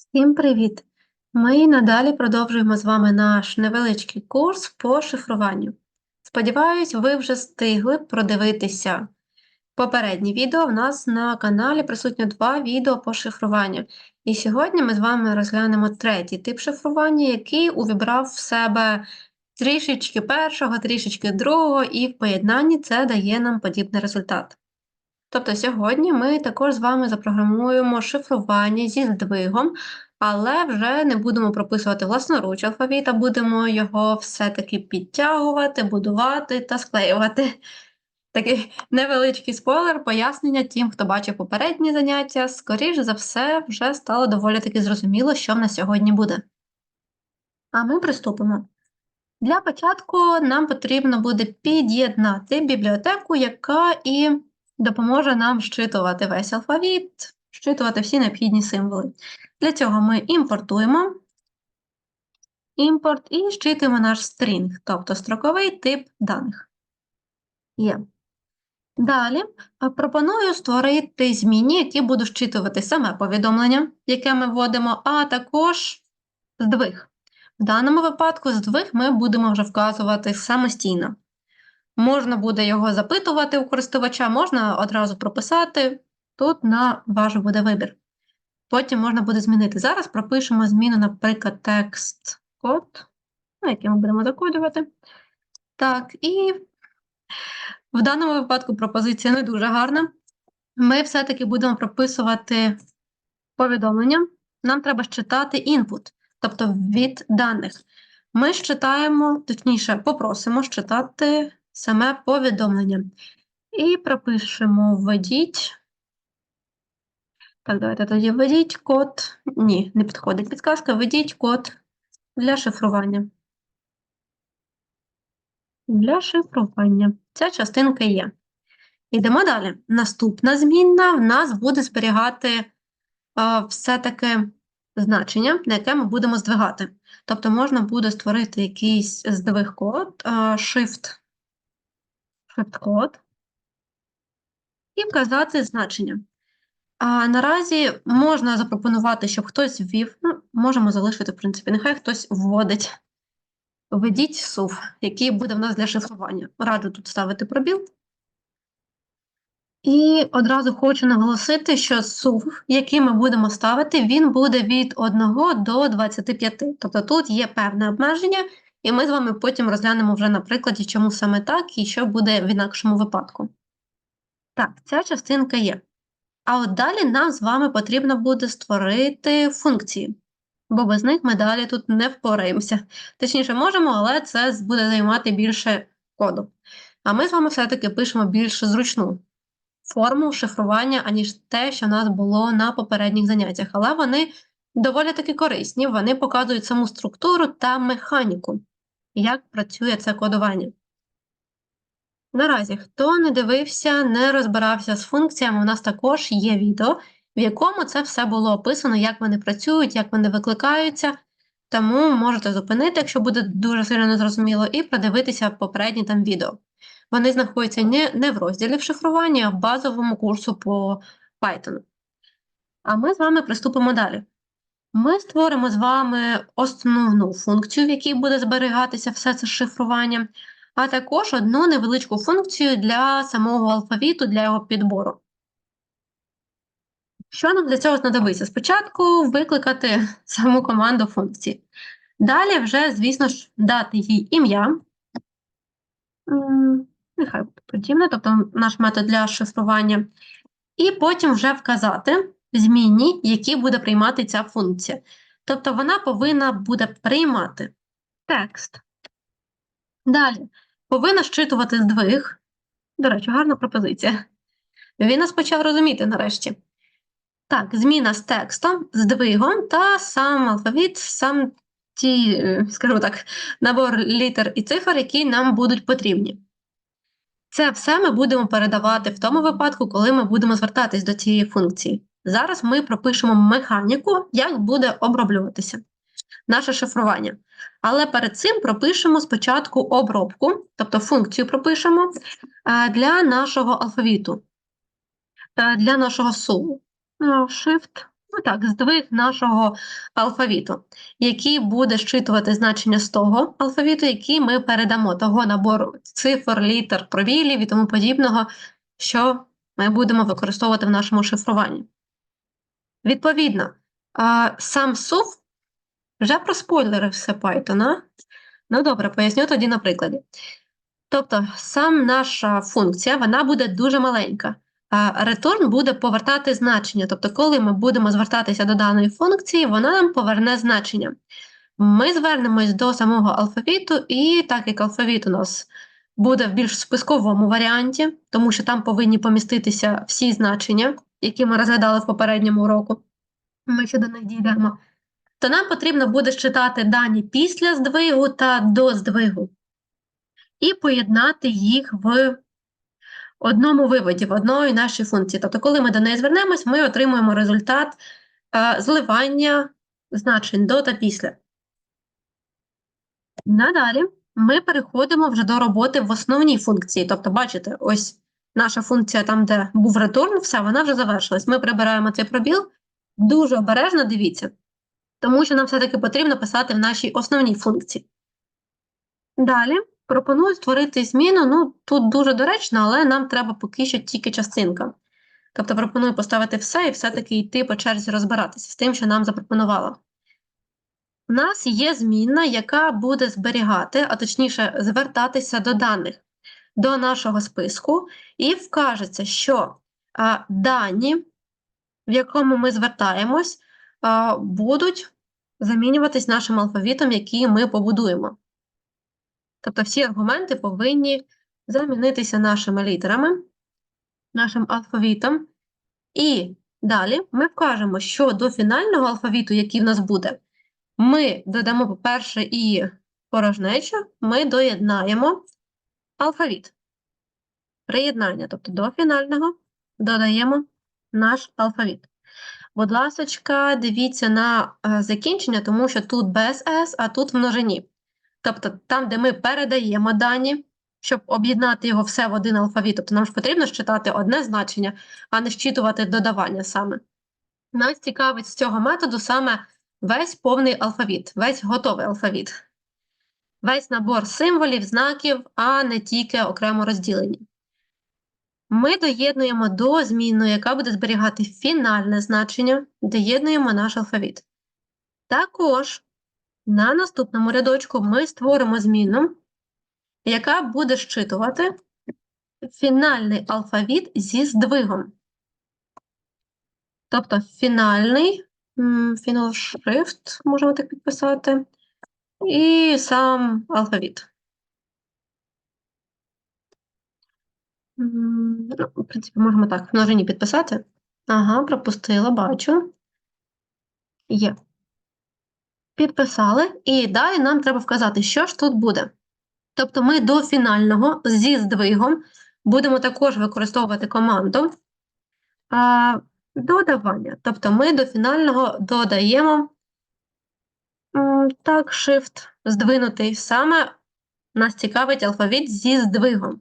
Всім привіт! Ми надалі продовжуємо з вами наш невеличкий курс по шифруванню. Сподіваюсь, ви вже встигли продивитися попередні відео. У нас на каналі присутньо два відео по шифруванню. І сьогодні ми з вами розглянемо третій тип шифрування, який увібрав в себе трішечки першого, трішечки другого, і в поєднанні це дає нам подібний результат. Тобто сьогодні ми також з вами запрограмуємо шифрування зі здвигом, але вже не будемо прописувати власноруч алфавіт, а будемо його все-таки підтягувати, будувати та склеювати. Такий невеличкий спойлер, пояснення тим, хто бачив попередні заняття, скоріш за все, вже стало доволі таки зрозуміло, що в нас сьогодні буде. А ми приступимо. Для початку нам потрібно буде під'єднати бібліотеку, яка і допоможе нам щитувати весь алфавіт, щитувати всі необхідні символи. Для цього ми імпортуємо імпорт і щитуємо наш стрінг, тобто строковий тип даних. Є. Далі пропоную створити змінні, які будуть щитувати саме повідомлення, яке ми вводимо, а також здвиг. В даному випадку здвиг ми будемо вже вказувати самостійно. Можна буде його запитувати у користувача, можна одразу прописати. Тут на ваш буде вибір. Потім можна буде змінити. Зараз пропишемо зміну, наприклад, текст код, ну, який ми будемо закодувати. Так, і в даному випадку пропозиція не дуже гарна. Ми все-таки будемо прописувати повідомлення. Нам треба считати input, тобто від даних. Ми считаємо, точніше, попросимо считати саме повідомлення. І пропишемо введіть. Так, давайте тоді введіть код. Ні, не підходить підказка. Введіть код для шифрування. Для шифрування. Ця частинка є. Йдемо далі. Наступна змінна в нас буде зберігати а, все-таки значення, на яке ми будемо здвигати. Тобто можна буде створити якийсь здвиг код, а, shift код і вказати значення. А наразі можна запропонувати, щоб хтось ввів, ну, можемо залишити, в принципі, нехай хтось вводить. Введіть SUV, який буде в нас для шифрування. Раджу тут ставити пробіл. І одразу хочу наголосити, що SUV, який ми будемо ставити, він буде від 1 до 25. Тобто тут є певне обмеження, і ми з вами потім розглянемо вже на прикладі, чому саме так і що буде в інакшому випадку. Так, ця частинка є. А от далі нам з вами потрібно буде створити функції, бо без них ми далі тут не впораємося. Точніше, можемо, але це буде займати більше коду. А ми з вами все-таки пишемо більш зручну форму шифрування, аніж те, що в нас було на попередніх заняттях. Але вони доволі таки корисні, вони показують саму структуру та механіку як працює це кодування. Наразі, хто не дивився, не розбирався з функціями, у нас також є відео, в якому це все було описано, як вони працюють, як вони викликаються. Тому можете зупинити, якщо буде дуже сильно незрозуміло, і продивитися попередні там відео. Вони знаходяться не, не в розділі в шифруванні, а в базовому курсу по Python. А ми з вами приступимо далі. Ми створимо з вами основну функцію, в якій буде зберігатися все це шифрування, а також одну невеличку функцію для самого алфавіту, для його підбору. Що нам для цього знадобиться? Спочатку викликати саму команду функції. Далі вже, звісно ж, дати їй ім'я. Нехай буде подібне, тобто наш метод для шифрування. І потім вже вказати змінні, які буде приймати ця функція. Тобто вона повинна буде приймати текст. Далі повинна щитувати здвиг. До речі, гарна пропозиція. Він нас почав розуміти нарешті. Так, зміна з текстом, здвигом та сам алфавіт, сам ті, е, скажу так, набор літер і цифр, які нам будуть потрібні. Це все ми будемо передавати в тому випадку, коли ми будемо звертатись до цієї функції. Зараз ми пропишемо механіку, як буде оброблюватися наше шифрування. Але перед цим пропишемо спочатку обробку, тобто функцію пропишемо е, для нашого алфавіту, е, для нашого суму. Shift, ну, так, здвиг нашого алфавіту, який буде щитувати значення з того алфавіту, який ми передамо, того набору цифр, літер, провілів і тому подібного, що ми будемо використовувати в нашому шифруванні. Відповідно, сам сув вже проспойлерив все Python. Ну добре, поясню тоді на прикладі. Тобто, сам наша функція вона буде дуже маленька. Return буде повертати значення. Тобто, коли ми будемо звертатися до даної функції, вона нам поверне значення. Ми звернемось до самого алфавіту, і так як алфавіт у нас буде в більш списковому варіанті, тому що там повинні поміститися всі значення, які ми розглядали в попередньому уроку, ми ще до них дійдемо, то нам потрібно буде считати дані після здвигу та до здвигу і поєднати їх в одному виводі, в одної нашій функції. Тобто, коли ми до неї звернемось, ми отримуємо результат е, зливання значень до та після. Надалі ми переходимо вже до роботи в основній функції. Тобто, бачите, ось наша функція там, де був return, все, вона вже завершилась. Ми прибираємо цей пробіл. Дуже обережно дивіться, тому що нам все-таки потрібно писати в нашій основній функції. Далі пропоную створити зміну. Ну, тут дуже доречно, але нам треба поки що тільки частинка. Тобто пропоную поставити все і все-таки йти по черзі розбиратися з тим, що нам запропонувала. У нас є змінна, яка буде зберігати, а точніше, звертатися до даних до нашого списку, і вкажеться, що а, дані, в якому ми звертаємось, а, будуть замінюватись нашим алфавітом, який ми побудуємо. Тобто всі аргументи повинні замінитися нашими літерами, нашим алфавітом. І далі ми вкажемо, що до фінального алфавіту, який в нас буде, ми додамо, по-перше, і порожнечу, ми доєднаємо алфавіт. Приєднання, тобто до фінального додаємо наш алфавіт. Будь ласка, дивіться на е, закінчення, тому що тут без S, а тут в множині. Тобто там, де ми передаємо дані, щоб об'єднати його все в один алфавіт, тобто нам ж потрібно щитати одне значення, а не щитувати додавання саме. Нас цікавить з цього методу саме весь повний алфавіт, весь готовий алфавіт, весь набор символів, знаків, а не тільки окремо розділені. Ми доєднуємо до змінної, яка буде зберігати фінальне значення, доєднуємо наш алфавіт. Також на наступному рядочку ми створимо зміну, яка буде щитувати фінальний алфавіт зі здвигом. Тобто фінальний фінал шрифт, можемо так підписати, і сам алфавіт. Ну, в принципі, можемо так, в множині підписати. Ага, пропустила, бачу. Є. Підписали, і далі нам треба вказати, що ж тут буде. Тобто ми до фінального зі здвигом будемо також використовувати команду а, додавання. Тобто ми до фінального додаємо так, shift здвинутий. Саме нас цікавить алфавіт зі здвигом.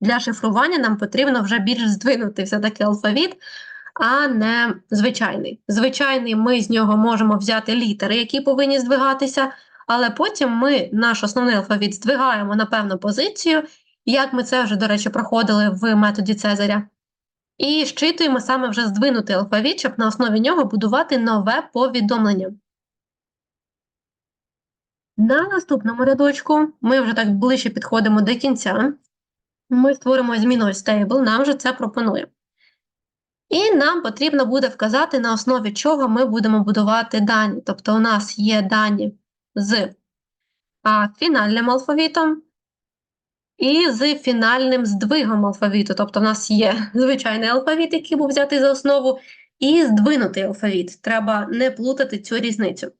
Для шифрування нам потрібно вже більш здвинутий все-таки алфавіт, а не звичайний. Звичайний ми з нього можемо взяти літери, які повинні здвигатися, але потім ми наш основний алфавіт здвигаємо на певну позицію, як ми це вже, до речі, проходили в методі Цезаря. І щитуємо саме вже здвинутий алфавіт, щоб на основі нього будувати нове повідомлення. На наступному рядочку ми вже так ближче підходимо до кінця. Ми створимо зміну stable, нам вже це пропонує. І нам потрібно буде вказати, на основі чого ми будемо будувати дані. Тобто, у нас є дані з фінальним алфавітом і з фінальним здвигом алфавіту. Тобто, у нас є звичайний алфавіт, який був взятий за основу, і здвинутий алфавіт. Треба не плутати цю різницю.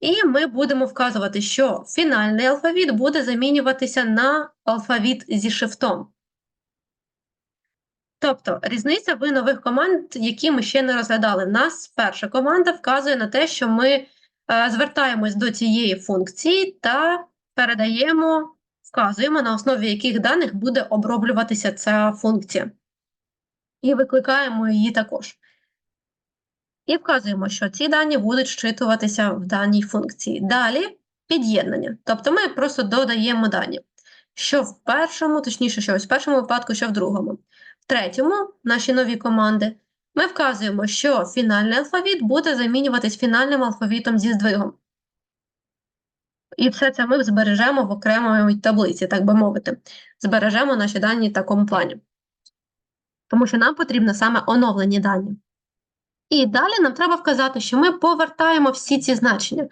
І ми будемо вказувати, що фінальний алфавіт буде замінюватися на алфавіт зі шрифтом. Тобто різниця в нових команд, які ми ще не розглядали. Нас перша команда вказує на те, що ми е, звертаємось до цієї функції та передаємо, вказуємо, на основі яких даних буде оброблюватися ця функція. І викликаємо її також. І вказуємо, що ці дані будуть щитуватися в даній функції. Далі під'єднання. Тобто ми просто додаємо дані. Що в першому, точніше, що в першому випадку, що в другому. В третьому, наші нові команди, ми вказуємо, що фінальний алфавіт буде замінюватись фінальним алфавітом зі здвигом. І все це ми збережемо в окремій таблиці, так би мовити. Збережемо наші дані в такому плані. Тому що нам потрібно саме оновлені дані. І далі нам треба вказати, що ми повертаємо всі ці значення.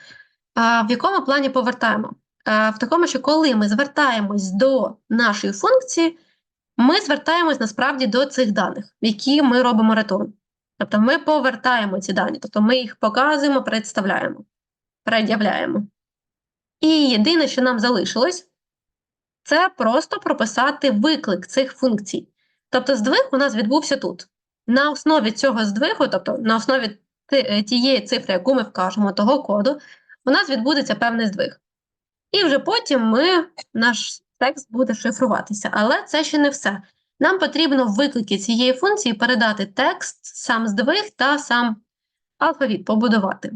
В якому плані повертаємо? В такому, що коли ми звертаємось до нашої функції, ми звертаємось насправді до цих даних, які ми робимо return. Тобто ми повертаємо ці дані, тобто ми їх показуємо, представляємо, пред'являємо. І єдине, що нам залишилось, це просто прописати виклик цих функцій. Тобто здвиг у нас відбувся тут. На основі цього здвигу, тобто на основі тієї цифри, яку ми вкажемо, того коду, у нас відбудеться певний здвиг. І вже потім ми, наш текст буде шифруватися. Але це ще не все. Нам потрібно в виклики цієї функції передати текст, сам здвиг та сам алфавіт побудувати.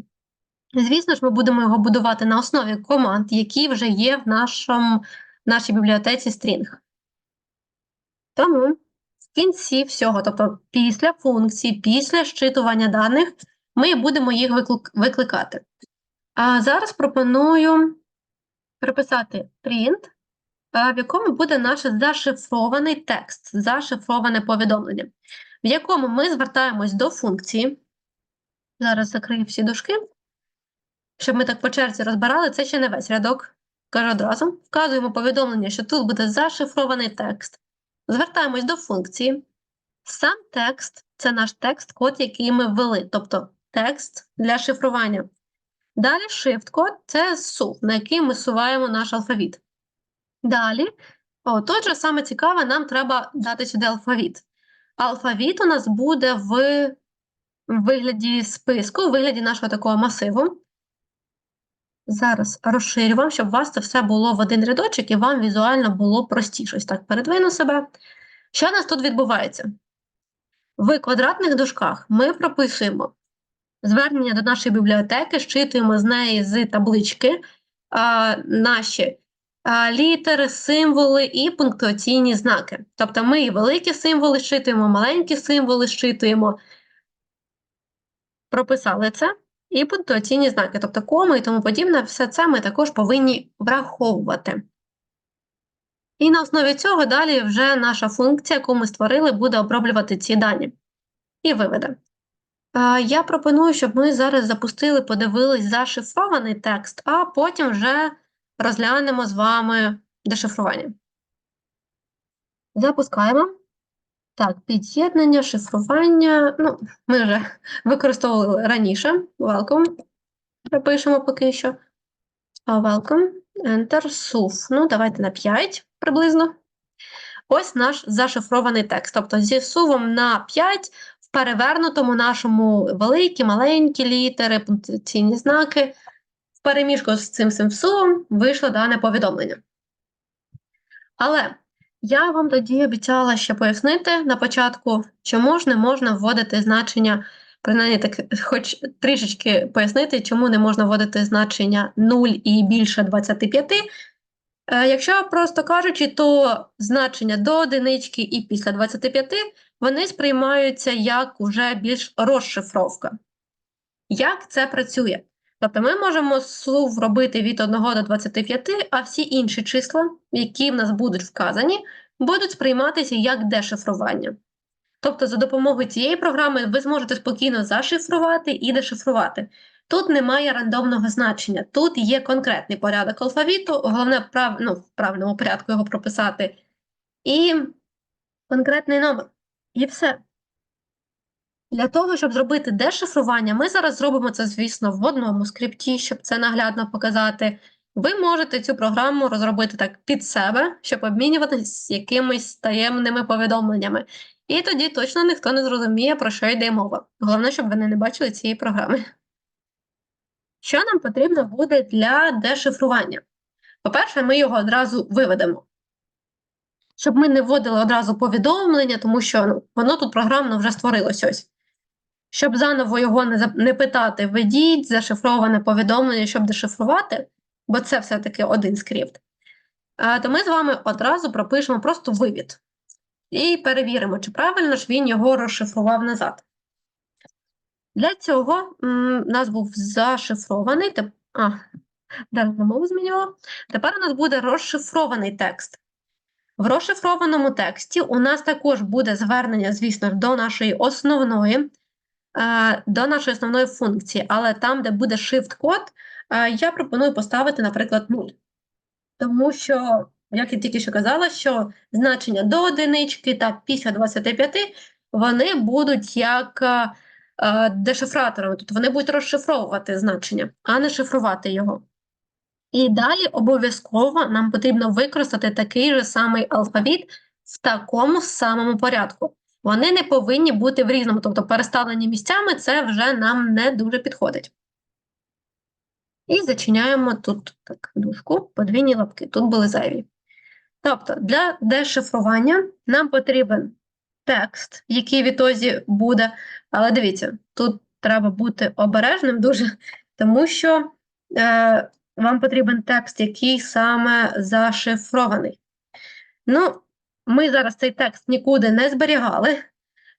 Звісно ж, ми будемо його будувати на основі команд, які вже є в нашому, в нашій бібліотеці String. Тому в кінці всього, тобто після функції, після щитування даних, ми будемо їх викликати. А зараз пропоную переписати print, в якому буде наш зашифрований текст, зашифроване повідомлення, в якому ми звертаємось до функції. Зараз закрию всі дужки, щоб ми так по черзі розбирали, це ще не весь рядок. Кажу одразу. Вказуємо повідомлення, що тут буде зашифрований текст. Звертаємось до функції. Сам текст це наш текст, код, який ми ввели, тобто текст для шифрування. Далі shift-код це сув, на який ми суваємо наш алфавіт. Далі, о, же саме цікаве, нам треба дати сюди алфавіт. Алфавіт у нас буде в вигляді списку, у вигляді нашого такого масиву. Зараз розширю вам, щоб у вас це все було в один рядочок і вам візуально було простіше. Ось так передвину себе. Що у нас тут відбувається? В квадратних дужках ми прописуємо звернення до нашої бібліотеки, щитуємо з неї з таблички а, наші літери, символи і пунктуаційні знаки. Тобто ми і великі символи щитуємо, маленькі символи щитуємо. Прописали це. І пунктуаційні знаки, тобто коми і тому подібне, все це ми також повинні враховувати. І на основі цього далі вже наша функція, яку ми створили, буде оброблювати ці дані і виведе. Я пропоную, щоб ми зараз запустили, подивились зашифрований текст, а потім вже розглянемо з вами дешифрування. Запускаємо. Так, під'єднання, шифрування. Ну, ми вже використовували раніше. Welcome. Пропишемо поки що. Welcome. Enter. SUV. Ну, давайте на 5 приблизно. Ось наш зашифрований текст. Тобто зі сувом на 5 в перевернутому нашому великі, маленькі літери, пунктуаційні знаки. В переміжку з цим сувом вийшло дане повідомлення. Але я вам тоді обіцяла ще пояснити на початку, чому ж не можна вводити значення, принаймні так, хоч трішечки пояснити, чому не можна вводити значення 0 і більше 25. Е, Якщо просто кажучи, то значення до одинички і після 25 вони сприймаються як уже більш розшифровка. Як це працює? Тобто ми можемо сув робити від 1 до 25, а всі інші числа, які в нас будуть вказані, будуть сприйматися як дешифрування. Тобто, за допомогою цієї програми ви зможете спокійно зашифрувати і дешифрувати. Тут немає рандомного значення, тут є конкретний порядок алфавіту, головне прав... ну, в правильному порядку його прописати, і конкретний номер. І все. Для того, щоб зробити дешифрування, ми зараз зробимо це, звісно, в одному скрипті, щоб це наглядно показати. Ви можете цю програму розробити так під себе, щоб обмінюватися якимись таємними повідомленнями. І тоді точно ніхто не зрозуміє, про що йде мова. Головне, щоб вони не бачили цієї програми. Що нам потрібно буде для дешифрування? По-перше, ми його одразу виведемо. Щоб ми не вводили одразу повідомлення, тому що ну, воно тут програмно вже створилось ось. Щоб заново його не, не питати, введіть зашифроване повідомлення, щоб дешифрувати, бо це все-таки один скрипт, то ми з вами одразу пропишемо просто вивід і перевіримо, чи правильно ж він його розшифрував назад. Для цього у нас був зашифрований, теп- а, зараз мову змінювала. Тепер у нас буде розшифрований текст. В розшифрованому тексті у нас також буде звернення, звісно, до нашої основної, до нашої основної функції, але там, де буде shift-код, е, я пропоную поставити, наприклад, 0. Тому що, як я тільки що казала, що значення до одинички та після 25 вони будуть як е, е, дешифраторами, тобто вони будуть розшифровувати значення, а не шифрувати його. І далі обов'язково нам потрібно використати такий же самий алфавіт в такому самому порядку. Вони не повинні бути в різному, тобто переставлені місцями, це вже нам не дуже підходить. І зачиняємо тут так, дужку, подвійні лапки, тут були зайві. Тобто, для дешифрування нам потрібен текст, який в ітозі буде. Але дивіться, тут треба бути обережним дуже, тому що е, вам потрібен текст, який саме зашифрований. Ну, ми зараз цей текст нікуди не зберігали,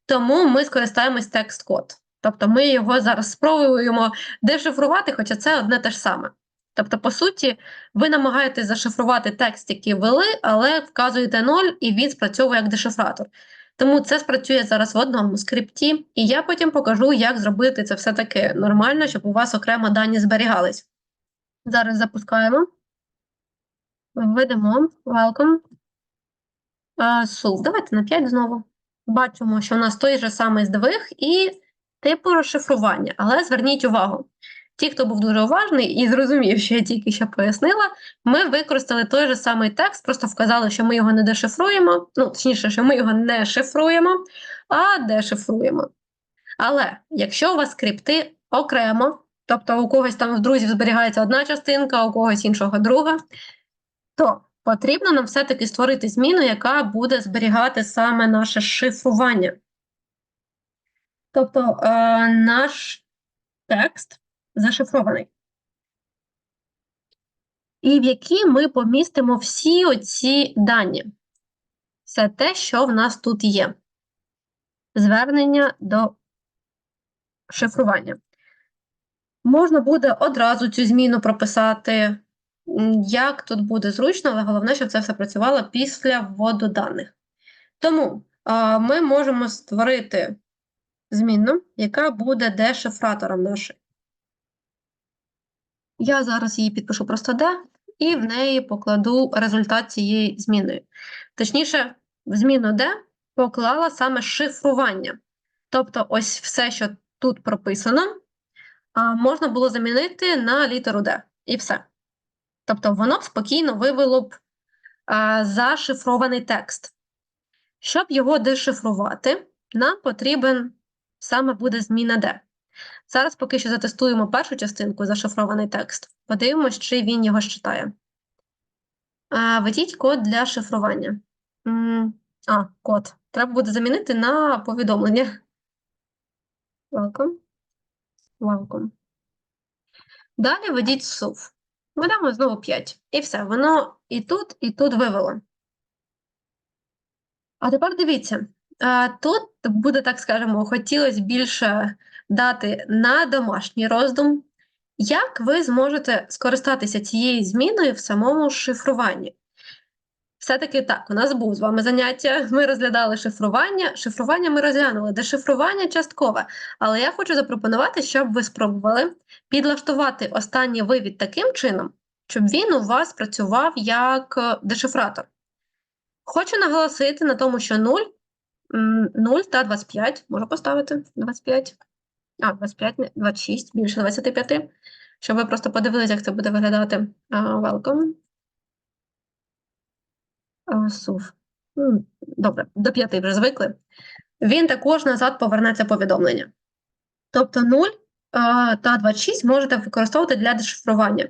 тому ми скористаємось текст-код. Тобто ми його зараз спробуємо дешифрувати, хоча це одне те ж саме. Тобто, по суті, ви намагаєтесь зашифрувати текст, який ввели, але вказуєте 0, і він спрацьовує як дешифратор. Тому це спрацює зараз в одному скрипті, і я потім покажу, як зробити це все-таки нормально, щоб у вас окремо дані зберігались. Зараз запускаємо. Введемо welcome. А, Сув. Давайте на 5 знову. Бачимо, що у нас той же самий здвиг і типу розшифрування. Але зверніть увагу, ті, хто був дуже уважний і зрозумів, що я тільки що пояснила, ми використали той же самий текст, просто вказали, що ми його не дешифруємо, ну, точніше, що ми його не шифруємо, а дешифруємо. Але якщо у вас скрипти окремо, тобто у когось там в друзів зберігається одна частинка, у когось іншого друга, то потрібно нам все-таки створити зміну, яка буде зберігати саме наше шифрування. Тобто е, наш текст зашифрований. І в який ми помістимо всі оці дані. Все те, що в нас тут є. Звернення до шифрування. Можна буде одразу цю зміну прописати, як тут буде зручно, але головне, щоб це все працювало після вводу даних. Тому а, ми можемо створити змінну, яка буде дешифратором нашої. Я зараз її підпишу просто D, і в неї покладу результат цієї зміни. Точніше, в зміну D поклала саме шифрування. Тобто, ось все, що тут прописано, можна було замінити на літеру D. І все. Тобто, воно б спокійно вивело б а, зашифрований текст. Щоб його дешифрувати, нам потрібен саме буде зміна D. Зараз поки що затестуємо першу частинку зашифрований текст. Подивимось, чи він його считає. А, Введіть код для шифрування. А, код. Треба буде замінити на повідомлення. Welcome. Welcome. Далі введіть сув. дамо знову 5. І все. Воно і тут, і тут вивело. А тепер дивіться. Тут буде, так скажемо, хотілося більше дати на домашній роздум, як ви зможете скористатися цією зміною в самому шифруванні. Все-таки так, у нас був з вами заняття, ми розглядали шифрування. Шифрування ми розглянули, дешифрування часткове. Але я хочу запропонувати, щоб ви спробували підлаштувати останній вивід таким чином, щоб він у вас працював як е, дешифратор. Хочу наголосити на тому, що 0, м, 0 та 25, можу поставити 25, а, 25, не, 26, більше 25, щоб ви просто подивилися, як це буде виглядати. Welcome. А, Сув. Добре, до 5 вже звикли. Він також назад повернеться повідомлення. Тобто 0 та 26 можете використовувати для дешифрування.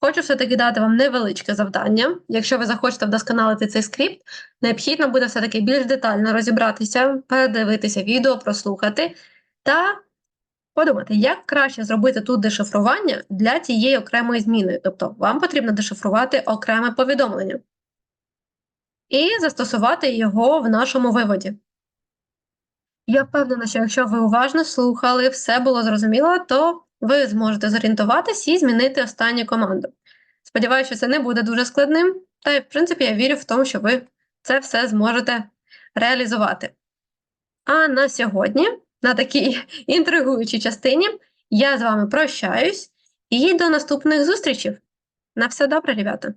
Хочу все-таки дати вам невеличке завдання. Якщо ви захочете вдосконалити цей скрипт, необхідно буде все-таки більш детально розібратися, передивитися відео, прослухати та подумати, як краще зробити тут дешифрування для тієї окремої зміни. Тобто вам потрібно дешифрувати окреме повідомлення і застосувати його в нашому виводі. Я впевнена, що якщо ви уважно слухали, все було зрозуміло, то ви зможете зорієнтуватись і змінити останню команду. Сподіваюся, що це не буде дуже складним, та й, в принципі, я вірю в тому, що ви це все зможете реалізувати. А на сьогодні, на такій інтригуючій частині, я з вами прощаюсь і до наступних зустрічей. На все добре, ребята!